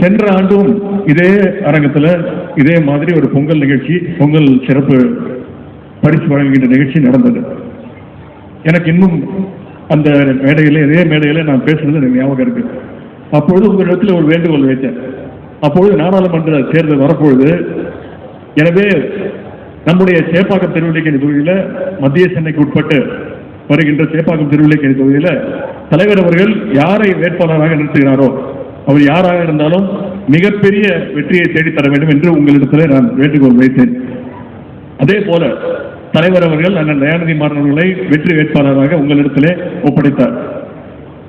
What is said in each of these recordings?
சென்ற ஆண்டும் இதே அரங்கத்தில் இதே மாதிரி ஒரு பொங்கல் நிகழ்ச்சி பொங்கல் சிறப்பு பரிசு வழங்குகின்ற நிகழ்ச்சி நடந்தது. எனக்கு இன்னும் அந்த மேடையில் இதே மேடையில் நான் பேசுனது எனக்கு ஞாபகம் இருக்கு. அப்பொழுது உங்களிடத்தில் ஒரு வேண்டுகோள் வைத்தேன். அப்பொழுது நாடாளுமன்ற தேர்தல் வரப்பொழுது எனவே நம்முடைய சேப்பாக்கம் திருவிழிக்கணி தொகுதியில் மத்திய சென்னைக்கு உட்பட்டு வருகின்ற சேப்பாக்கம் திருவிழிக்கணி தொகுதியில் தலைவர் அவர்கள் யாரை வேட்பாளராக நிறுத்துகிறாரோ அவர் யாராக இருந்தாலும் மிகப்பெரிய வெற்றியை தேடித்தர வேண்டும் என்று உங்களிடத்தில் நான் வேண்டுகோள் வைத்தேன். அதே போல தலைவர் அவர்கள் அண்ணன் தயாநிதி மாறன் அவர்களை வெற்றி வேட்பாளராக உங்களிடத்திலே ஒப்படைத்தார்.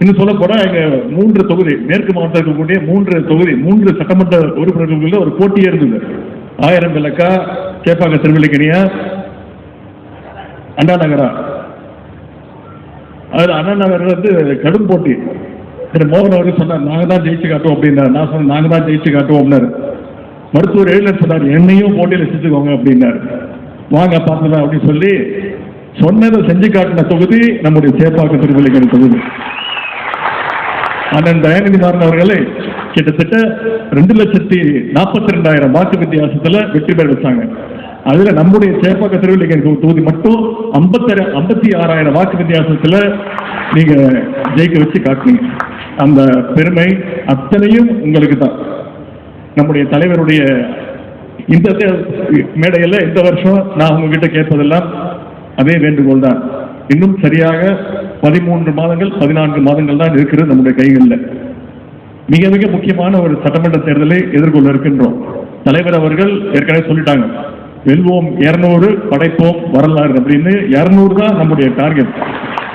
இன்னும் சொல்ல போனா எங்க மூன்று தொகுதி மேற்கு மாவட்டத்தில் இருக்கக்கூடிய மூன்று தொகுதி மூன்று சட்டமன்ற உறுப்பினர்களுக்குள்ள ஒரு போட்டியே இருந்தது. ஆயிரம் விளக்கா சேப்பாக்க திருவள்ளிக்கணியா அண்ணா நகரா. அது அண்ணா நகர் வந்து கடும் போட்டி. திரு மோகன் அவர்கள் சொன்னார் நாங்க தான் ஜெயிச்சு காட்டுவோம் அப்படின்னாரு. நான் சொன்னேன் நாங்க தான் ஜெயிச்சு காட்டுவோம் அப்படின்னாரு. மருத்துவர் எழுநர் சொன்னார் என்னையும் போட்டியில் செஞ்சுக்கோங்க அப்படின்னாரு. வாங்க பார்த்துக்கலாம் அப்படின்னு சொல்லி சொன்னதை செஞ்சு காட்டின தொகுதி நம்முடைய சேப்பாக்கம் திருவள்ளிக்கணி தொகுதி. அண்ணன் தயாநிதி மாறன் அவர்களை கிட்டத்தட்ட ரெண்டு லட்சத்தி நாற்பத்தி ரெண்டாயிரம் வாக்கு வித்தியாசத்துல வெற்றி பெற வச்சாங்க. அதுல நம்முடைய சேப்பாக்க திருவள்ளிக்கணி தொகுதி மட்டும் ஐம்பத்தி ஐம்பத்தி ஆறாயிரம் வாக்கு வித்தியாசத்துல நீங்க ஜெயிக்க வச்சு காட்டுனீங்க. அந்த பெருமை அத்தனையும் உங்களுக்கு தான் நம்முடைய தலைவருடைய இந்த மேடையில் இந்த வருஷம் நான் உங்ககிட்ட கேட்பதெல்லாம் அதே வேண்டுகோள் தான். இன்னும் சரியாக பதிமூன்று மாதங்கள் பதினான்கு மாதங்கள் தான் இருக்கிறது நம்முடைய கைகளில். மிக மிக முக்கியமான ஒரு சட்டமன்ற தேர்தலை எதிர்கொள்ள இருக்கின்றோம். தலைவர் அவர்கள் ஏற்கனவே சொல்லிட்டாங்க வெல்வோம் இருநூறு படைப்போம் வரலாறு அப்படின்னு. இருநூறு தான் நம்முடைய டார்கெட்.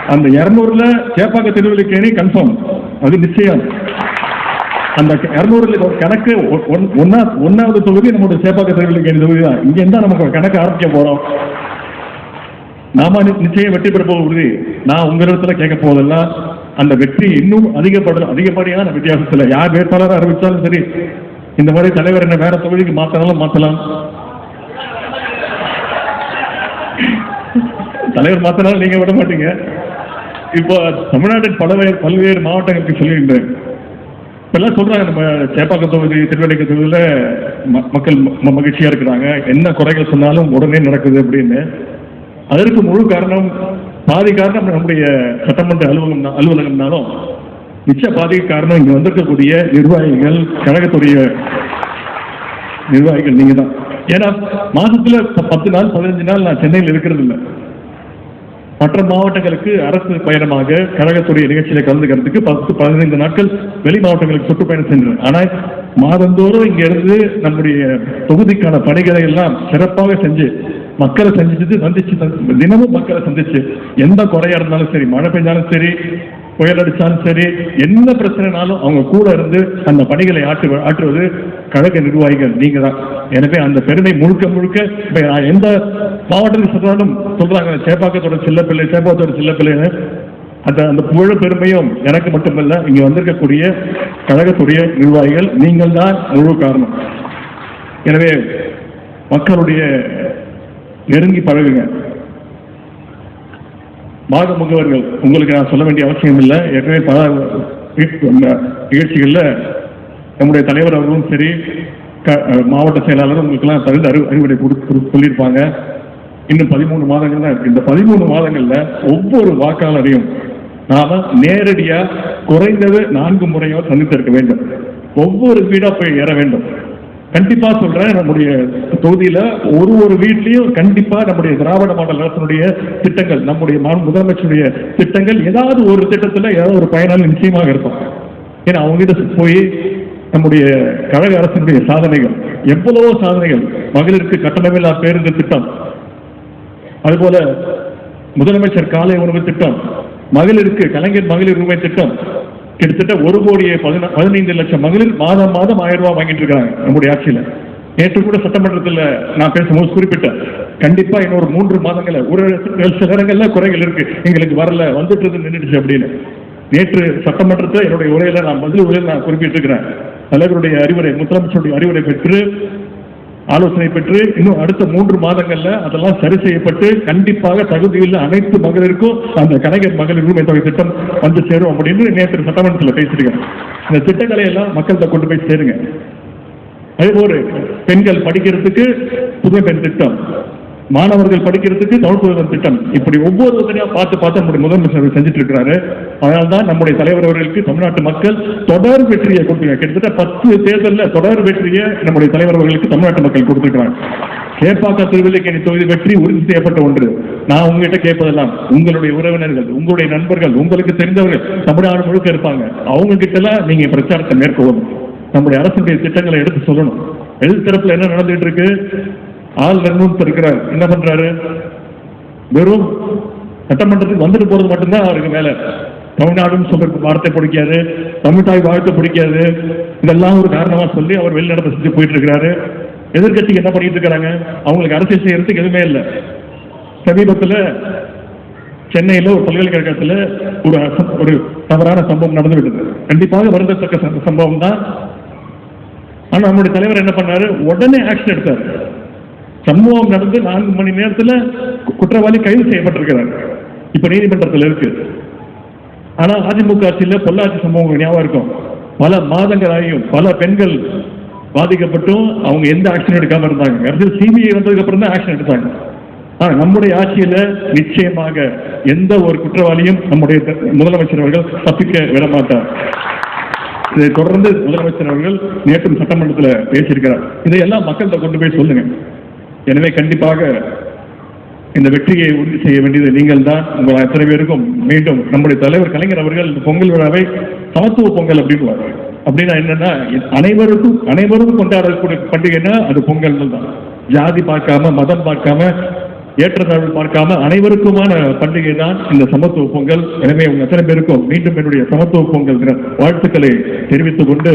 அந்த இருநூறுல சேப்பாக்க திருவிழிக்கேணி கன்ஃபார்ம் அது நிச்சயம். அந்த இருநூறுல ஒரு கணக்கு ஒன்- ஒன்னா ஒன்னாவது தொகுதி நம்மளுடைய சேப்பாக்க திருவிழிக்கேணி தொகுதி தான். இங்க இருந்தா நமக்கு கணக்கு ஆரம்பிக்க போறோம். நாம நி- நிச்சயம் வெற்றி பெற போக உறுதி. நான் உங்களிடத்துல கேட்க போவதெல்லாம் அந்த வெற்றி இன்னும் அதிகப்படுற அதிகப்படியான வித்தியாசத்துல. யார் வேட்பாளராக அறிவித்தாலும் சரி இந்த மாதிரி தலைவர் என்ன வேற தொகுதிக்கு மாத்தினாலும் மாத்தலாம். தலைவர் மாத்தினாலும் நீங்க விட மாட்டீங்க. இப்போ தமிழ்நாட்டின் பல்வேறு பல்வேறு மாவட்டங்களுக்கு சொல்லியிருந்தேன் இப்பெல்லாம் சொல்றாங்க நம்ம சேப்பாக்க தொகுதி திருவள்ளிக்க தொகுதியில் ம- மக்கள் ம- மகிழ்ச்சியா இருக்கிறாங்க. என்ன குறைகள் சொன்னாலும் உடனே நடக்குது அப்படின்னு. அதற்கு முழு காரணம் பாதி காரணம் நம்முடைய சட்டமன்ற அலுவலகம் அலுவலகம்னாலும் மிச்ச பாதி காரணம் இங்க வந்திருக்கக்கூடிய நிர்வாகிகள் கழகத்துடைய நிர்வாகிகள் நீங்க தான் ஏன்னா மாசத்துல பத்து நாள் பதினஞ்சு நாள் நான் சென்னையில் இருக்கிறது இல்லை மற்ற மாவட்டங்களுக்கு அரசு பயணமாக கழகத்துடைய நிகழ்ச்சியில கலந்துக்கிறதுக்கு பத்து பதினைந்து நாட்கள் வெளி மாவட்டங்களுக்கு சுற்றுப்பயணம் சென்றனர். ஆனால் மாதந்தோறும் இங்கிருந்து நம்முடைய தொகுதிக்கான பணிகளை எல்லாம் சிறப்பாக செஞ்சு மக்களை சந்திச்சு சந்திச்சு தினமும் மக்களை சந்திச்சு. எந்த குறையா இருந்தாலும் சரி மழை பெஞ்சாலும் சரி புயல் அடிச்சாலும் சரி என்ன பிரச்சனைனாலும் அவங்க கூட இருந்து அந்த பணிகளை ஆற்று ஆற்றுவது கழக நிர்வாகிகள் நீங்க தான் எனவே அந்த பெருமை முழுக்க முழுக்க இப்ப நான் எந்த மாவட்டத்துக்கு சொன்னாலும் சொல்றாங்க சேப்பாக்கத்தோட சில்லப்பிள்ளை சேப்பாக்கத்தோட சில்லப்பிள்ளைன்னு. அந்த அந்த புகழ பெருமையும் எனக்கு மட்டுமல்ல இங்க வந்திருக்கக்கூடிய கழகத்துடைய நிர்வாகிகள் நீங்கள் தான் முழு காரணம். எனவே மக்களுடைய நெருங்கி பழகுங்க. பாக முகவர்கள் உங்களுக்கு நான் சொல்ல வேண்டிய அவசியம் இல்லை. ஏற்கனவே பல நிகழ்ச்சிகளில் நம்முடைய தலைவர் அவர்களும் சரி க- மாவட்ட செயலாளரும் உங்களுக்கெல்லாம் தகுந்த அறிவு அறிவுரை கொடுத்து சொல்லியிருப்பாங்க. இன்னும் பதிமூணு மாதங்கள் தான் இருக்கு. இந்த பதிமூணு மாதங்கள்ல ஒவ்வொரு வாக்காளரையும் நாம நேரடியாக குறைந்தது நான்கு முறையோ சந்தித்திருக்க வேண்டும். ஒவ்வொரு வீடா போய் ஏற வேண்டும். கண்டிப்பா சொல்றேன் நம்முடைய தொகுதியில ஒரு ஒரு வீட்லயும் கண்டிப்பா நம்முடைய திராவிட மாடல் அரசனுடைய திட்டங்கள் நம்முடைய மா- முதலமைச்சருடைய திட்டங்கள் ஏதாவது ஒரு திட்டத்துல ஏதாவது ஒரு பயனாளி நிச்சயமாக இருக்கும். ஏன்னா அவங்ககிட்ட போய் நம்முடைய கழக அரசினுடைய சாதனைகள் எவ்வளவோ சாதனைகள் மகளிருக்கு கட்டணமில்லா பேருந்து திட்டம் அதுபோல முதலமைச்சர் காலை உணவு திட்டம் மகளிருக்கு கலைஞர் மகளிர் உரிமை திட்டம் கிட்டத்தட்ட ஒரு கோடியே பதினைந்து லட்சம் மகளிர் மாதம் மாதம் ஆயிரம் ரூபாய் வாங்கிட்டு இருக்காங்க நம்முடைய ஆட்சியில. நேற்று கூட சட்டமன்றத்தில் நான் பேசும்போது குறிப்பிட்டேன். கண்டிப்பா இன்னொரு மூன்று மாதங்கள ஒரு சில குறைகள் இருக்கு. எங்களுக்கு வரல வந்துட்டு இருந்து நின்றுடுச்சு அப்படின்னு. நேற்று சட்டமன்றத்தில் என்னுடைய உரையில நான் பதில் உரையில் நான் குறிப்பிட்டிருக்கிறேன். தலைவருடைய அறிவுரை முதலமைச்சருடைய அறிவுரை பெற்று ஆலோசனை பெற்று இன்னும் அடுத்த மூன்று மாதங்கள்ல அதெல்லாம் சரி செய்யப்பட்டு கண்டிப்பாக தகுதியுள்ள அனைத்து மகளிருக்கும் அந்த கலைஞர் மகளிர் உரிமை தொகை திட்டம் வந்து சேரும் அப்படின்னு நேற்று சட்டமன்றத்தில் பேசிருக்கேன் இந்த திட்டங்களை எல்லாம் மக்கள்கிட்ட கொண்டு போய் சேருங்க. அதே போல பெண்கள் படிக்கிறதுக்கு புதுமை பெண் திட்டம். மாணவர்கள் படிக்கிறதுக்கு தமிழ் திட்டம். இப்படி ஒவ்வொரு தனியாக பார்த்து பார்த்து நம்முடைய முதலமைச்சர் செஞ்சுட்டு இருக்கிறாரு அதனால தான் நம்முடைய தலைவர் அவர்களுக்கு தமிழ்நாட்டு மக்கள் தொடர் வெற்றியை கொடுத்துருக்காங்க கிட்டத்தட்ட பத்து தேர்தலில் தொடர் வெற்றியை நம்முடைய தலைவர் அவர்களுக்கு தமிழ்நாட்டு மக்கள் கொடுத்துருக்காங்க கேப்பாக்கா திருவில்லைக்கேணி தொகுதி வெற்றி உறுதி செய்யப்பட்ட ஒன்று. நான் உங்ககிட்ட கேட்பதெல்லாம் உங்களுடைய உறவினர்கள் உங்களுடைய நண்பர்கள் உங்களுக்கு தெரிந்தவர்கள் தமிழ்நாடு முழுக்க இருப்பாங்க. அவங்க கிட்ட எல்லாம் நீங்க பிரச்சாரத்தை மேற்கொள்ளணும். நம்முடைய அரசுடைய திட்டங்களை எடுத்து சொல்லணும். எதிர் என்ன நடந்துட்டு இருக்கு? ஆள் நிர்ணயம் இருக்கிறார். என்ன பண்றாரு? வெறும் சட்டமன்றத்துக்கு வந்துட்டு போறது மட்டும்தான் அவருக்கு மேல தமிழ்நாடுன்னு சொல்ற வார்த்தை பிடிக்காது தமிழ்தாய் வாழ்த்தை பிடிக்காது. இதெல்லாம் ஒரு காரணமா சொல்லி அவர் வெளிநடப்பு செஞ்சு போயிட்டு இருக்கிறாரு எதிர்கட்சிக்கு என்ன பண்ணிட்டு இருக்கிறாங்க அவங்களுக்கு அரசியல் செய்யறதுக்கு எதுவுமே இல்லை. சமீபத்தில் சென்னையில் ஒரு பல்கலைக்கழகத்தில் ஒரு ஒரு தவறான சம்பவம் நடந்து விட்டது. கண்டிப்பாக வருந்தத்தக்க சம்பவம் தான் ஆனால் நம்முடைய தலைவர் என்ன பண்ணாரு? உடனே ஆக்ஷன் எடுத்தார். சம்பவம் நடந்து நான்கு மணி நேரத்தில் கு- குற்றவாளி கைது செய்யப்பட்டிருக்கிறார். இப்ப நீதிமன்றத்தில் இருக்கு. ஆனா அதிமுக ஆட்சியில் பொள்ளாச்சி சம்பவம் ஞாபகம் இருக்கும். பல மாதங்கள் ஆகியும் பல பெண்கள் பாதிக்கப்பட்டும் அவங்க எந்த ஆக்ஷன் எடுக்காம இருந்தாங்க. அடுத்து சிபிஐ வந்ததுக்கு அப்புறம் தான் ஆக்ஷன் எடுத்தாங்க. ஆனா நம்முடைய ஆட்சியில நிச்சயமாக எந்த ஒரு குற்றவாளியும் நம்முடைய முதலமைச்சர் அவர்கள் தப்பிக்க விட மாட்டார் இதை தொடர்ந்து முதலமைச்சர் அவர்கள் நேற்றும் சட்டமன்றத்தில் பேசியிருக்கிறார். இதையெல்லாம் மக்கள்கிட்ட கொண்டு போய் சொல்லுங்க. எனவே கண்டிப்பாக இந்த வெற்றியை உறுதி செய்ய வேண்டியது நீங்கள் தான் உங்கள் அத்தனை பேருக்கும் மீண்டும் நம்முடைய தலைவர் கலைஞர் அவர்கள் இந்த பொங்கல் விழாவை சமத்துவ பொங்கல் அப்படின்னு அப்படின்னா என்னன்னா அனைவருக்கும் அனைவரும் கொண்டாடக்கூடிய பண்டிகைன்னா அது பொங்கல் தான். ஜாதி பார்க்காம மதம் பார்க்காம ஏற்றத்தாழ்வு பார்க்காம அனைவருக்குமான பண்டிகை தான் இந்த சமத்துவ பொங்கல். எனவே உங்க அத்தனை பேருக்கும் மீண்டும் என்னுடைய சமத்துவ பொங்கல் வாழ்த்துக்களை தெரிவித்துக் கொண்டு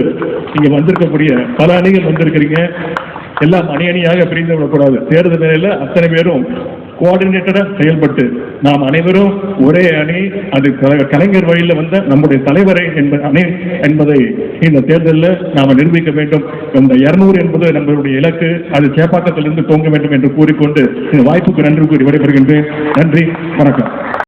இங்க வந்திருக்கக்கூடிய பல அணிகள் வந்திருக்கிறீங்க. எல்லாம் அணி அணியாக பிரிந்து விடக்கூடாது. தேர்தல் நிலையில அத்தனை பேரும் கோஆர்டினேட்டடா செயல்பட்டு நாம் அனைவரும் ஒரே அணி அது கலைஞர் வழியில் வந்த நம்முடைய தலைவரை என்ப அணி என்பதை இந்த தேர்தலில் நாம் நிரூபிக்க வேண்டும். இந்த இருநூறு என்பது நம்மளுடைய இலக்கு. அது சேப்பாக்கத்திலிருந்து தோங்க வேண்டும் என்று கூறிக்கொண்டு இந்த வாய்ப்புக்கு நன்றி கூறி விடைபெறுகின்றேன். நன்றி. வணக்கம்.